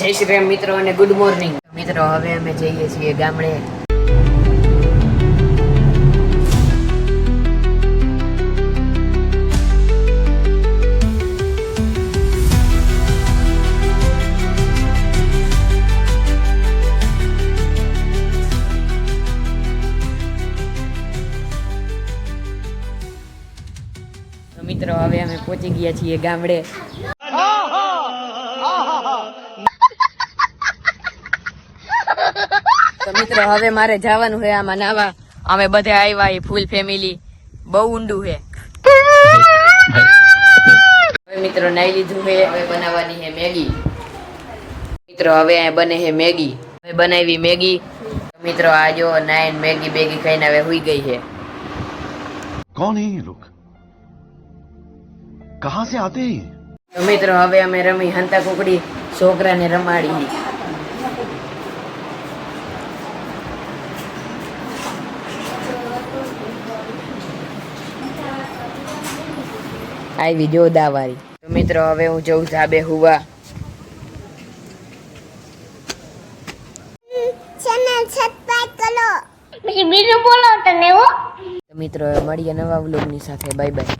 જય શ્રી રામ મિત્રો અને ગુડ મોર્નિંગ મિત્રો, હવે અમે જઈએ છીએ ગામડે. મિત્રો, હવે અમે પહોંચી ગયા છીએ ગામડે. તો મિત્રો હવે મારે જવાનું છે આમાં નાવા. અમે બધે આવ્યા ફૂલ ફેમિલી બહુ ઊંડું છે મિત્રો નાઈ લીધું છે હવે બનાવવાની છે મેગી. મિત્રો હવે આ બને છે મેગી. હવે બનાવી મેગી. મિત્રો આ જો નાઈન મેગી બેગી ખાઈને હવે હુઈ ગઈ છે કોણ હે લોક કહા સે આતે મિત્રો હવે અમે રમી હંતા કુકડી છોકરાને રમાડી. આવી જોદાવાળી તો મિત્રો હવે હું જઉં ધાબે હુવા. ચેનલ સબસ્ક્રાઇબ કરો. પછી બીજું બોલો તને હો. તો મિત્રો મળીએ નવા વ્લોગની સાથે. Bye bye